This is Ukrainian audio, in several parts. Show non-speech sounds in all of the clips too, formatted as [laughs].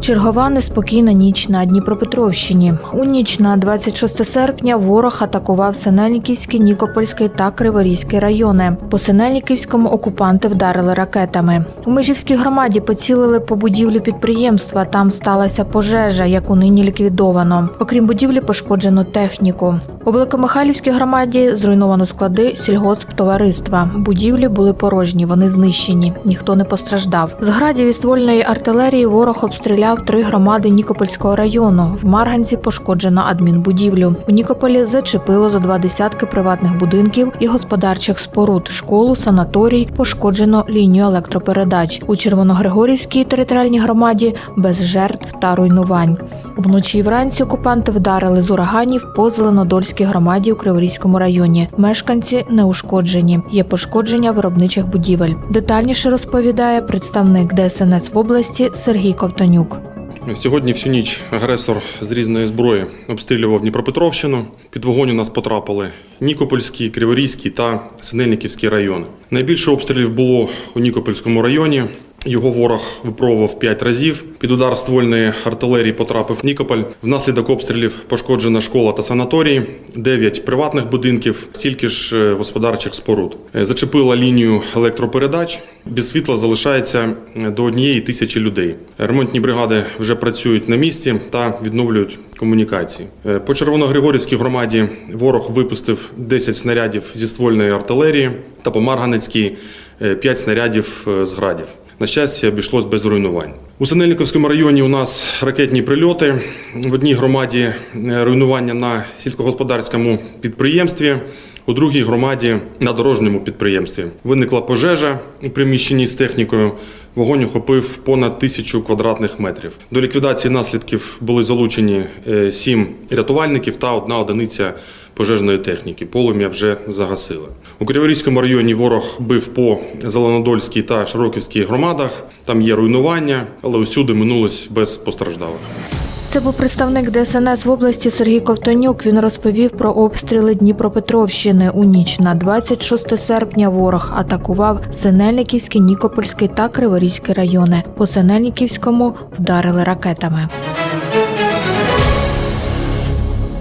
Чергова неспокійна ніч на Дніпропетровщині. У ніч на 26 серпня ворог атакував Синельниківський, Нікопольський та Криворізький райони. По Синельниківському окупанти вдарили ракетами. У Межівській громаді поцілили по будівлі підприємства. Там сталася пожежа, яку нині ліквідовано. Окрім будівлі, пошкоджено техніку. У Великомихайлівській громаді зруйновано склади сільгосптовариства. Будівлі були порожні, вони знищені. Ніхто не постраждав. З градів і ствольної артилерії ворог обстріляв три громади Нікопольського району. В Марганці пошкоджено адмінбудівлю. У Нікополі зачепило за два десятки приватних будинків і господарчих споруд, школу, санаторій, пошкоджено лінію електропередач. У Червоногригорівській територіальній громаді без жертв та руйнувань. Вночі і вранці окупанти вдарили з ураганів по Зеленодольській громаді у Криворізькому районі. Мешканці не ушкоджені. Є пошкодження виробничих будівель. Детальніше розповідає представник ДСНС в області Сергій Ковтонюк. Сьогодні всю ніч агресор з різної зброї обстрілював Дніпропетровщину. Під вогонь у нас потрапили Нікопольський, Криворізький та Синельниківський райони. Найбільше обстрілів було у Нікопольському районі. Його ворог випробував 5 разів. Під удар ствольної артилерії потрапив Нікополь. Внаслідок обстрілів пошкоджена школа та санаторій, 9 приватних будинків, стільки ж е, господарчих споруд. Е, Зачепила лінію електропередач. Без світла залишається е, до однієї тисячі людей. Ремонтні бригади вже працюють на місці та відновлюють комунікації. По Червоногригорівській громаді ворог випустив 10 снарядів зі ствольної артилерії та по Марганецькій 5 снарядів з градів. На щастя, обійшлось без руйнувань. У Синельниковському районі у нас ракетні прильоти. В одній громаді е, руйнування на сільськогосподарському підприємстві, у другій громаді на дорожньому підприємстві. Виникла пожежа у приміщенні з технікою. Вогонь охопив понад тисячу квадратних метрів. До ліквідації наслідків були залучені е, сім рятувальників та одна одиниця пожежної техніки. Полум'я вже загасили. У Криворізькому районі ворог бив по Зеленодольській та Широківській громадах. Там є руйнування, але усюди минулось без постраждалих. Це був представник ДСНС в області Сергій Ковтонюк. Він розповів про обстріли Дніпропетровщини. У ніч на 26 серпня ворог атакував Синельниківський, Нікопольський та Криворізький райони. По Синельниківському вдарили ракетами.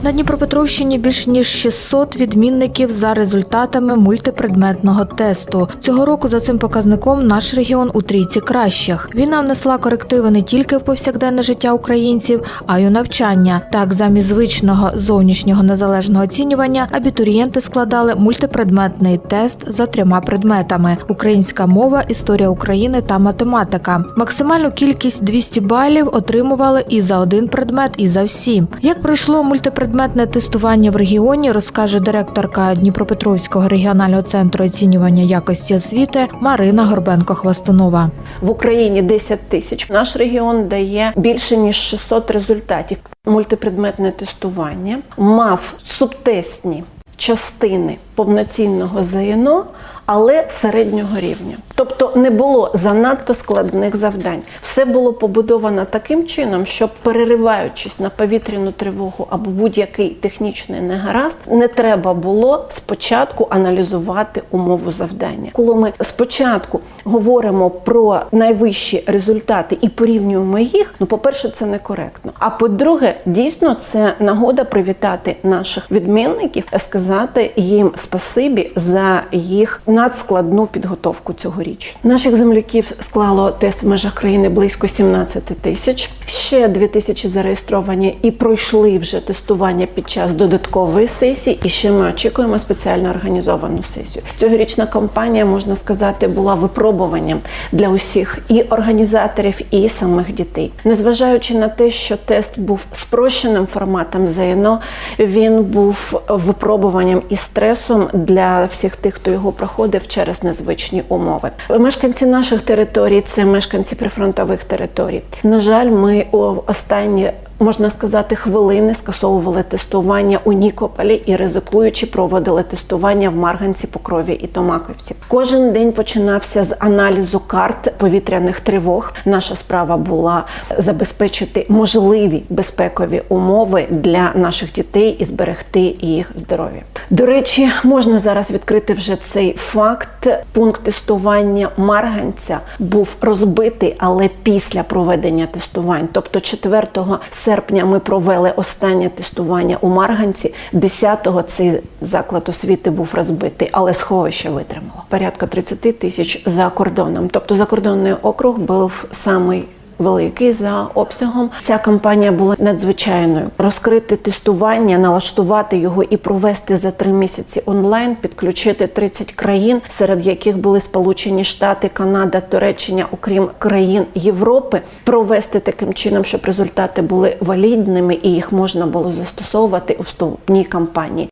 На Дніпропетровщині більш ніж 600 відмінників за результатами мультипредметного тесту. Цього року за цим показником наш регіон у трійці кращих. Війна внесла корективи не тільки в повсякденне життя українців, а й у навчання. Так, замість звичного зовнішнього незалежного оцінювання абітурієнти складали мультипредметний тест за трьома предметами: українська мова, історія України та математика. Максимальну кількість 200 балів отримували і за один предмет, і за всі. Як пройшло мультипредметне тестування в регіоні, розкаже директорка Дніпропетровського регіонального центру оцінювання якості освіти Марина Горбенко-Хвастунова. В Україні 10 тисяч. Наш регіон дає більше ніж 600 результатів. Мультипредметне тестування мав субтестні частини повноцінного ЗНО, але середнього рівня. Тобто не було занадто складних завдань. Все було побудовано таким чином, щоб перериваючись на повітряну тривогу або будь-який технічний негаразд, не треба було спочатку аналізувати умову завдання. Коли ми спочатку говоримо про найвищі результати і порівнюємо їх, ну по-перше, це некоректно. А по-друге, дійсно це нагода привітати наших відмінників, сказати їм спасибі за їх надскладну підготовку цьогоріч. Наших земляків склало тест в межах країни близько 17 тисяч. Ще 2 тисячі зареєстровані і пройшли вже тестування під час додаткової сесії. І ще ми очікуємо спеціально організовану сесію. Цьогорічна кампанія, можна сказати, була випробуванням для усіх і організаторів, і самих дітей. Незважаючи на те, що тест був спрощеним форматом ЗНО, він був випробуванням і стресом для всіх тих, хто його проходив через незвичні умови. Мешканці наших територій це мешканці прифронтових територій. На жаль, ми у останні. Можна сказати, хвилини скасовували тестування у Нікополі і ризикуючи проводили тестування в Марганці, Покрові і Томаковці. Кожен день починався з аналізу карт повітряних тривог. Наша справа була забезпечити можливі безпекові умови для наших дітей і зберегти їх здоров'я. До речі, можна зараз відкрити вже цей факт. Пункт тестування Марганця був розбитий, але після проведення тестувань, тобто 4 серпня ми провели останнє тестування у Марганці. 10-го цей заклад освіти був розбитий, але сховище витримало. Порядка 30 тисяч за кордоном. Тобто закордонний округ був самий великий за обсягом. Ця кампанія була надзвичайною. Розкрити тестування, налаштувати його і провести за три місяці онлайн, підключити 30 країн, серед яких були Сполучені Штати, Канада, Туреччина, окрім країн Європи, провести таким чином, щоб результати були валідними і їх можна було застосовувати у вступній кампанії.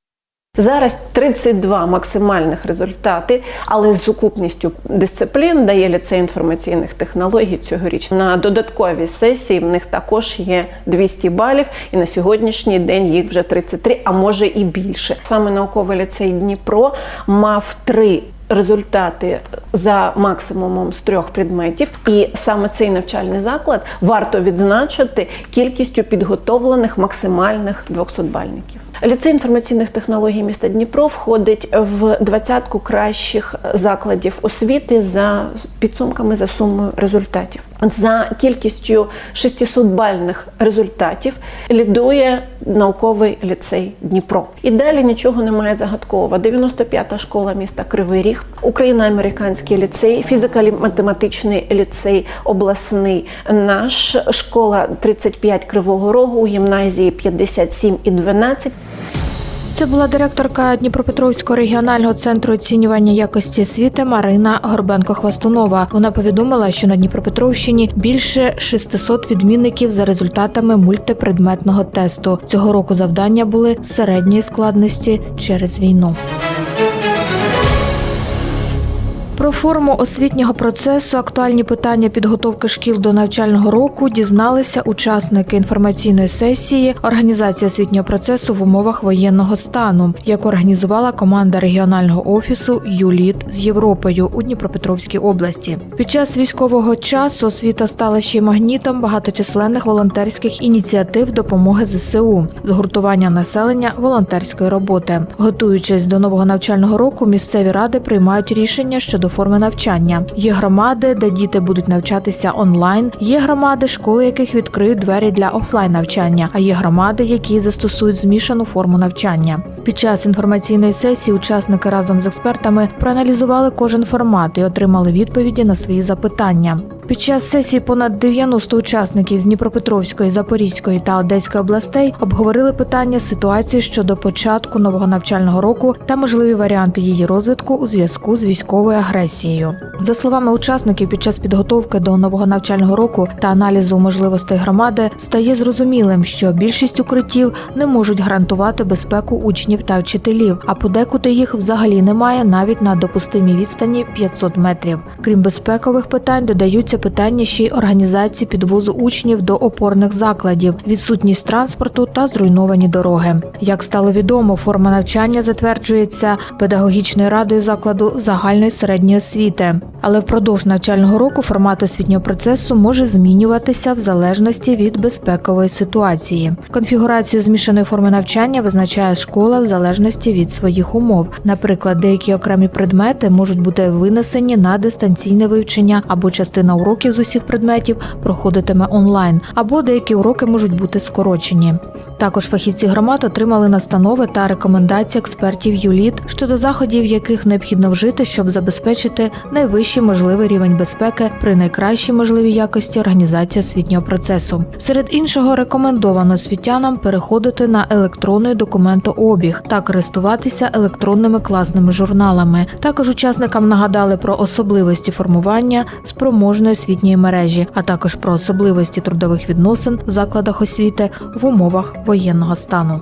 Зараз 32 максимальних результати, але з сукупністю дисциплін дає ліцей інформаційних технологій цьогоріч. На додатковій сесії в них також є 200 балів, і на сьогоднішній день їх вже 33, а може і більше. Саме науковий ліцей Дніпро мав три. Результати за максимумом з трьох предметів, і саме цей навчальний заклад варто відзначити кількістю підготовлених максимальних 200-бальників. Ліцей інформаційних технологій міста Дніпро входить в двадцятку кращих закладів освіти за підсумками за сумою результатів. За кількістю 600-бальних результатів лідує науковий ліцей Дніпро. І далі нічого немає загадкового. 95-та школа міста Кривий Ріг, Україно-американський ліцей, фізико-математичний ліцей обласний наш, школа 35 Кривого Рогу, гімназії 57 і 12. Це була директорка Дніпропетровського регіонального центру оцінювання якості освіти Марина Горбенко-Хвастунова. Вона повідомила, що на Дніпропетровщині більше 600 відмінників за результатами мультипредметного тесту. Цього року завдання були середньої складності через війну. Про форму освітнього процесу, актуальні питання підготовки шкіл до навчального року дізналися учасники інформаційної сесії організації освітнього процесу в умовах воєнного стану, яку організувала команда регіонального офісу ЮЛІТ з Європою у Дніпропетровській області. Під час військового часу освіта стала ще й магнітом багаточисленних волонтерських ініціатив допомоги ЗСУ, згуртування населення волонтерської роботи. Готуючись до нового навчального року, місцеві ради приймають рішення щодо форми навчання. Є громади, де діти будуть навчатися онлайн. Є громади, школи яких відкриють двері для офлайн навчання. А є громади, які застосують змішану форму навчання. Під час інформаційної сесії учасники разом з експертами проаналізували кожен формат і отримали відповіді на свої запитання. Під час сесії понад 90 учасників з Дніпропетровської, Запорізької та Одеської областей обговорили питання ситуації щодо початку нового навчального року та можливі варіанти її розвитку у зв'язку з військовою агресією. За словами учасників, під час підготовки до нового навчального року та аналізу можливостей громади стає зрозумілим, що більшість укриттів не можуть гарантувати безпеку учнів та вчителів, а подекуди їх взагалі немає навіть на допустимій відстані 500 метрів. Крім безпекових питань, додаються питання ще й організації підвозу учнів до опорних закладів, відсутність транспорту та зруйновані дороги. Як стало відомо, форма навчання затверджується педагогічною радою закладу загальної середньої освіти, але впродовж навчального року формат освітнього процесу може змінюватися в залежності від безпекової ситуації. Конфігурацію змішаної форми навчання визначає школа в залежності від своїх умов. Наприклад, деякі окремі предмети можуть бути винесені на дистанційне вивчення або частина уроків з усіх предметів проходитиме онлайн, або деякі уроки можуть бути скорочені. Також фахівці громад отримали настанови та рекомендації експертів ЮЛІТ щодо заходів, яких необхідно вжити, щоб забезпечити найвищий можливий рівень безпеки при найкращій можливій якості організації освітнього процесу. Серед іншого рекомендовано освітянам переходити на електронний документообіг та користуватися електронними класними журналами. Також учасникам нагадали про особливості формування спроможної освітньої мережі, а також про особливості трудових відносин в закладах освіти в умовах воєнного стану.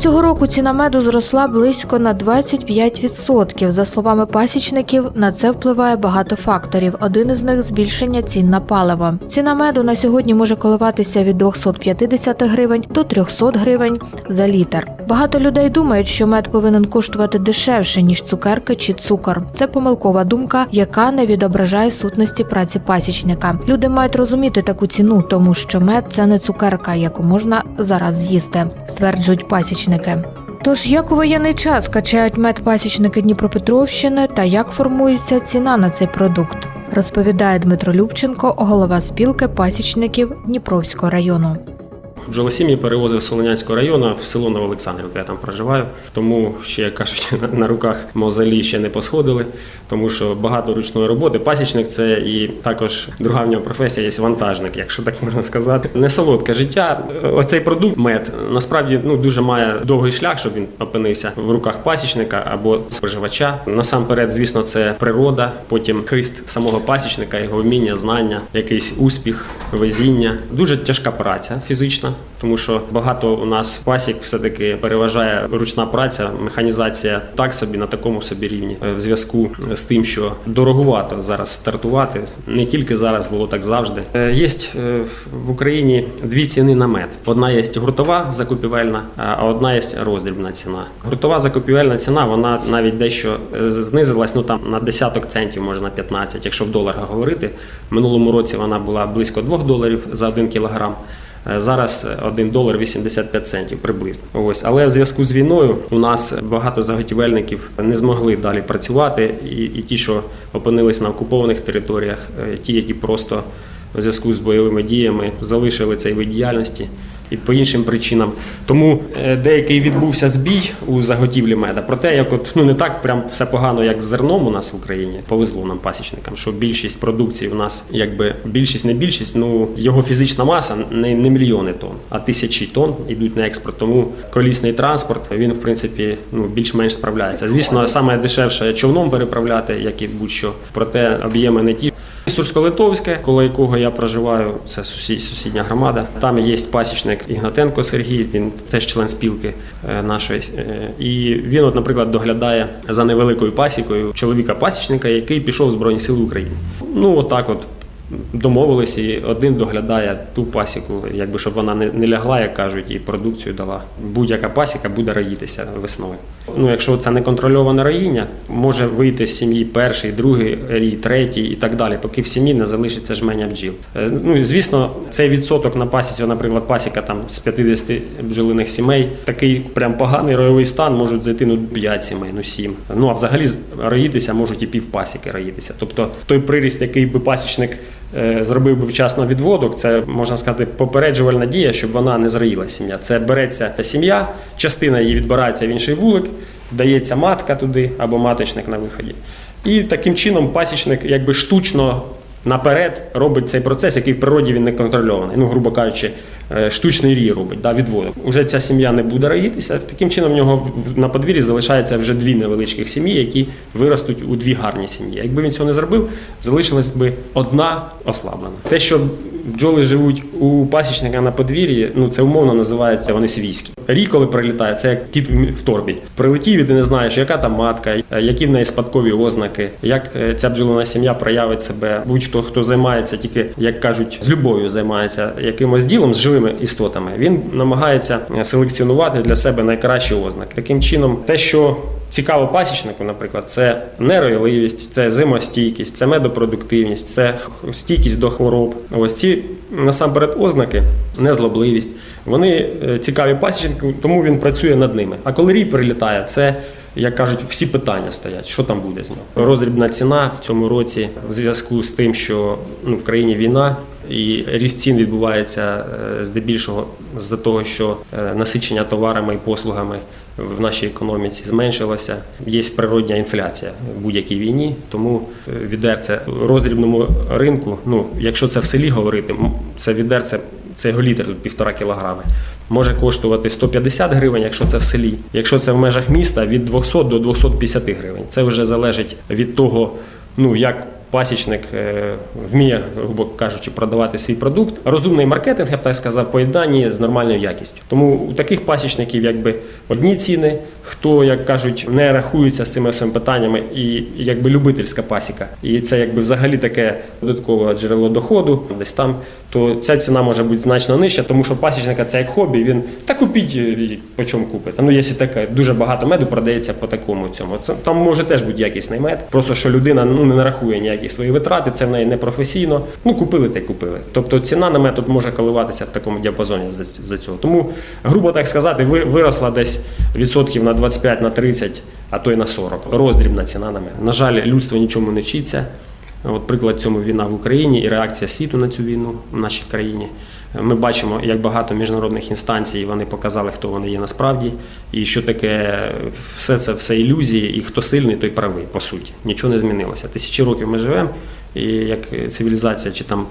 Цього року ціна меду зросла близько на 25%. За словами пасічників, на це впливає багато факторів. Один із них збільшення цін на паливо. Ціна меду на сьогодні може коливатися від 250 гривень до 300 гривень за літр. Багато людей думають, що мед повинен коштувати дешевше ніж цукерки чи цукор. Це помилкова думка, яка не відображає сутності праці пасічника. Люди мають розуміти таку ціну, тому що мед це не цукерка, яку можна зараз з'їсти, стверджують пасічники. Тож як у воєнний час качають мед пасічники Дніпропетровщини та як формується ціна на цей продукт, розповідає Дмитро Любченко, голова спілки пасічників Дніпровського району. Бджолосім'ї перевозив з Солонянського району в село Новоолександрівка, я там проживаю. Тому ще, як кажуть, [laughs] на- руках мозолі ще не посходили, тому що багато ручної роботи. Пасічник це і також друга в нього професія є вантажник, якщо так можна сказати. Не солодке життя. Оцей продукт мед насправді ну дуже має довгий шлях, щоб він опинився в руках пасічника або споживача. Насамперед, звісно, це природа, потім хист самого пасічника, його вміння, знання, якийсь успіх, везіння. Дуже тяжка праця фізична, тому що багато у нас пасік все-таки переважає ручна праця, механізація так собі на такому собі рівні Е, в зв'язку з тим, що дорогувато зараз стартувати. Не тільки зараз було так завжди. Є в Україні дві ціни на мед. Одна є гуртова закупівельна, а одна є роздрібна ціна. Гуртова закупівельна ціна вона навіть дещо е, знизилась. Ну там на десяток центів, може на 15, якщо в доларах говорити. В минулому році вона була близько 2 доларів за 1 кілограм. Е, Зараз 1 долар 85 центів приблизно. Ось, але в зв'язку з війною у нас багато заготівельників не змогли далі працювати, і, і ті, що опинились на окупованих територіях, е, ті, які просто в зв'язку з бойовими діями залишили цей вид діяльності. І по іншим причинам. Тому е, деякий відбувся збій у заготівлі меда. Проте, як от ну не так прям все погано, як з зерном у нас в Україні. Повезло нам пасічникам, що більшість продукції у нас, якби більшість, не більшість, ну його фізична маса не, не мільйони тонн, а тисячі тонн йдуть на експорт. Тому колісний транспорт він, в принципі, ну більш-менш справляється. Звісно, саме дешевше човном переправляти, як і будь-що, проте об'єми не ті. Сурсько-Литовське, коло якого я проживаю, це сусід, сусідня громада. Там є пасічник Ігнатенко Сергій, він теж член спілки е, нашої. Е, І він, от, наприклад, доглядає за невеликою пасікою чоловіка-пасічника, який пішов в Збройні Сили України. Ну, отак от. Домовились, і один доглядає ту пасіку, якби щоб вона не, не лягла, як кажуть, і продукцію дала. Будь-яка пасіка буде роїтися весною. Ну, якщо це не контрольоване роїння, може вийти з сім'ї перший, другий рій, третій і так далі, поки в сім'ї не залишиться жменя бджіл. Е, Ну звісно, цей відсоток на пасіці, наприклад, пасіка там з 50 бджолиних сімей, такий прям поганий ройовий стан можуть зайти ну 5 сімей, ну 7. Ну а взагалі роїтися можуть і півпасіки роїтися. Тобто той приріст, який би пасічник зробив би вчасно відводок, це можна сказати попереджувальна дія, щоб вона не зраїла сім'я. Це береться сім'я, частина її відбирається в інший вулик, дається матка туди або маточник на виході. І таким чином пасічник якби штучно наперед робить цей процес, який в природі він не контрольований. Ну, грубо кажучи, е, штучний рій робить, да, відводок. Уже ця сім'я не буде раїтися. Таким чином в нього на подвір'ї залишається вже дві невеличких сім'ї, які виростуть у дві гарні сім'ї. Якби він цього не зробив, залишилась би одна ослаблена. Те, що бджоли живуть у пасічника на подвір'ї, ну це умовно називається вони свійські. Рій, коли прилітає, це як кіт в торбі. Прилетів і ти не знаєш, яка там матка, е, які в неї спадкові ознаки, як е, ця бджолина сім'я проявить себе. Будь-хто, хто займається тільки, як кажуть, з любов'ю займається якимось ділом з живими істотами. Він намагається е, селекціонувати для себе найкращі ознаки. Таким чином, те, що Цікаво пасічнику, наприклад, це неройливість, це зимостійкість, це медопродуктивність, це стійкість до хвороб. Ось ці насамперед ознаки, незлобливість. Вони е, цікаві пасічнику, тому він працює над ними. А коли рій прилітає, це як кажуть, всі питання стоять, що там буде з нього. Роздрібна ціна в цьому році в зв'язку з тим, що ну, в країні війна і ріст цін відбувається е, здебільшого з-за того, що е, насичення товарами і послугами в нашій економіці зменшилося. Є природня інфляція в будь-якій війні, тому е, відерце роздрібному ринку. Ну, якщо це в селі говорити, це відерце, це його літр півтора кілограми. Може коштувати 150 гривень, якщо це в селі. Якщо це в межах міста, від 200 до 250 гривень. Це вже залежить від того, ну як пасічник е, вміє, грубо кажучи, продавати свій продукт. Розумний маркетинг, я б так сказав, поєднання з нормальною якістю. Тому у таких пасічників якби одні ціни, хто, як кажуть, не рахується з цими всіми питаннями, і якби любительська пасіка. І це якби взагалі таке додаткове джерело доходу, десь там, то ця ціна може бути значно нижча, тому що пасічника це як хобі, він та купіть е, по чому купить. Ну, якщо таке, дуже багато меду продається по такому цьому. Це там може теж бути якісний мед. Просто що людина ну не нарахує ніякі свої витрати, це в неї не професійно. Ну купили та й купили. Тобто ціна на мед тут може коливатися в такому діапазоні за, цього. Тому, грубо так сказати, ви виросла десь відсотків на 25 на 30, а то й на 40. Роздрібна ціна на мед. На жаль, людство нічому не вчиться. От приклад цьому війна в Україні і реакція світу на цю війну в нашій країні. Ми бачимо, як багато міжнародних інстанцій вони показали, хто вони є насправді, і що таке все це все ілюзії, і хто сильний, той правий, по суті. Нічого не змінилося. Тисячі років ми живемо, і як цивілізація, чи там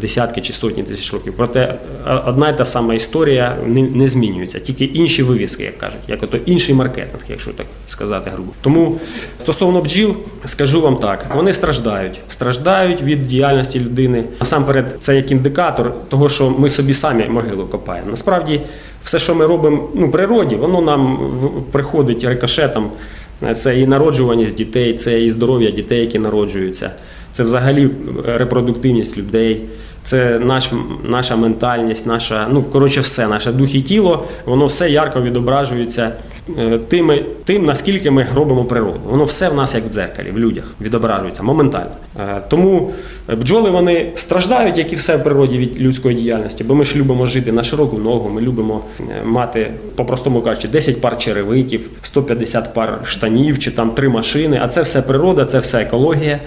десятки чи сотні тисяч років. Проте е, одна і та сама історія не, змінюється, тільки інші вивіски, як кажуть, як ото інший маркетинг, якщо так сказати грубо. Тому стосовно бджіл, скажу вам так: вони страждають, страждають від діяльності людини. Насамперед, це як індикатор того, що ми собі самі могилу копаємо. Насправді, все, що ми робимо ну, природі, воно нам приходить рикошетом. Це і народжуваність дітей, це і здоров'я дітей, які народжуються, це взагалі репродуктивність людей, це наш, наша ментальність, наша, ну коротше, все, наше дух і тіло, воно все ярко відображується е, тими, тим, наскільки ми робимо природу. Воно все в нас як в дзеркалі, в людях відображується моментально. Е, Тому бджоли вони страждають, як і все в природі від людської діяльності, бо ми ж любимо жити на широку ногу, ми любимо е, мати, по-простому кажучи, 10 пар черевиків, 150 пар штанів чи там три машини. А це все природа, це все екологія.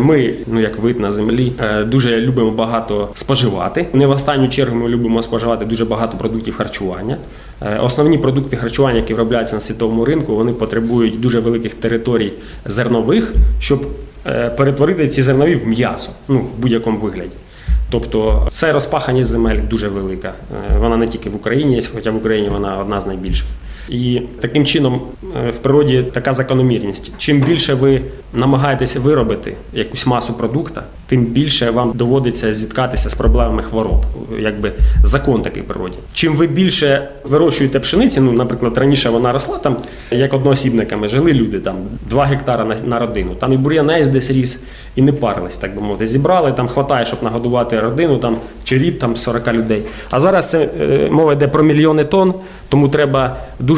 Ми, ну як вид на землі, е, дуже любимо багато споживати. Не в останню чергу ми любимо споживати дуже багато продуктів харчування. Е, Основні продукти харчування, які виробляються на світовому ринку, вони потребують дуже великих територій зернових, щоб е, перетворити ці зернові в м'ясо, ну в будь-якому вигляді. Тобто це розпаханість земель дуже велика. Е, Вона не тільки в Україні хоча в Україні вона одна з найбільших. І таким чином е, в природі така закономірність. Чим більше ви намагаєтеся виробити якусь масу продукта, тим більше вам доводиться зіткатися з проблемами хвороб. Якби закон такий природі. Чим ви більше вирощуєте пшениці, ну, наприклад, раніше вона росла там, як одноосібниками жили люди, там 2 гектара на, на родину. Там і бур'янець десь ріс, і не парились, так би мовити. Зібрали, там хватає, щоб нагодувати родину, там чи рід там 40 людей. А зараз це е, мова йде про мільйони тонн, тому треба дуже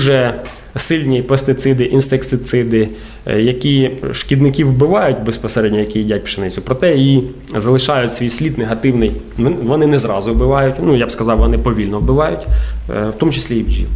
сильні пестициди, інсектициди, е, які шкідників вбивають безпосередньо, які їдять пшеницю, проте і залишають свій слід негативний. Вони не зразу вбивають, ну я б сказав, вони повільно вбивають, е, в тому числі і бджіл.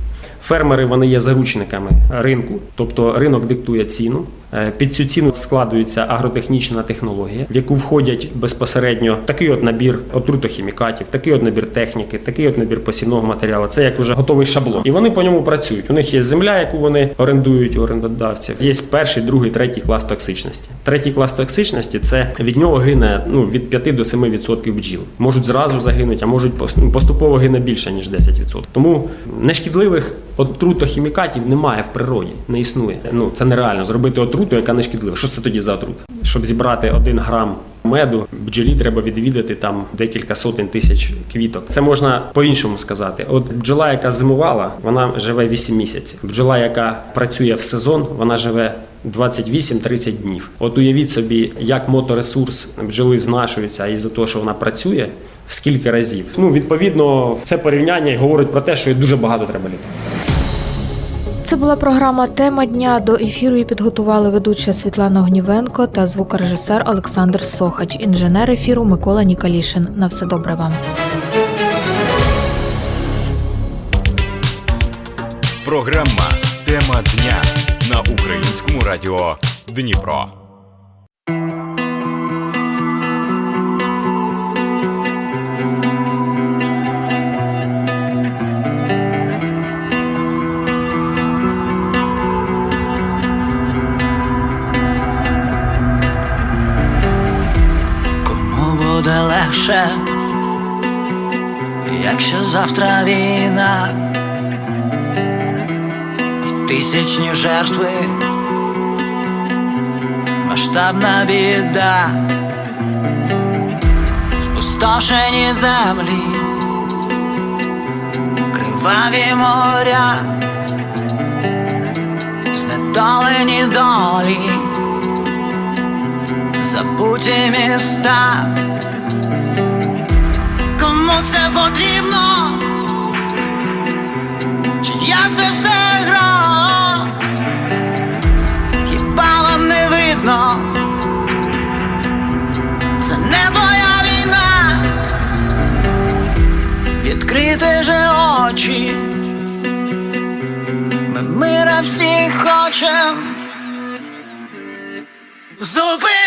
Фермери вони є заручниками ринку, тобто ринок диктує ціну. Е, Під цю ціну складується агротехнічна технологія, в яку входять безпосередньо такий от набір отрутохімікатів, такий от набір техніки, такий от набір посівного матеріалу. Це як вже готовий шаблон. І вони по ньому працюють. У них є земля, яку вони орендують у орендодавців. Є перший, другий, третій клас токсичності. Третій клас токсичності це від нього гине ну, від 5 до 7% бджіл. Можуть зразу загинути, а можуть ну, поступово гине більше ніж 10%. Тому нешкідливих отрутохімікатів немає в природі, не існує. Ну це нереально зробити отруту, яка не шкідлива. Що це тоді за отрута? Щоб зібрати один грам меду, бджолі треба відвідати там декілька сотень тисяч квіток. Це можна по-іншому сказати. От бджола, яка зимувала, вона живе 8 місяців. Бджола, яка працює в сезон, вона живе 28-30 днів. От уявіть собі, як моторесурс бджоли знашується із-за того, що вона працює. В скільки разів? Ну, відповідно, це порівняння і говорить про те, що дуже багато треба літати. Це була програма Тема дня. До ефіру її підготували ведуча Світлана Огнівенко та звукорежисер Олександр Сохач, інженер ефіру Микола Нікалішин. На все добре вам. Програма Тема дня на українському радіо Дніпро. Якщо завтра війна. І тисячні жертви, масштабна біда, спустошені землі, криваві моря, знедолені долі, забуті міста. Це потрібно? Чи я це все гра? Хіба вам не видно? Це не твоя війна. Відкрити же очі. Ми мира всі хочем. Зупини!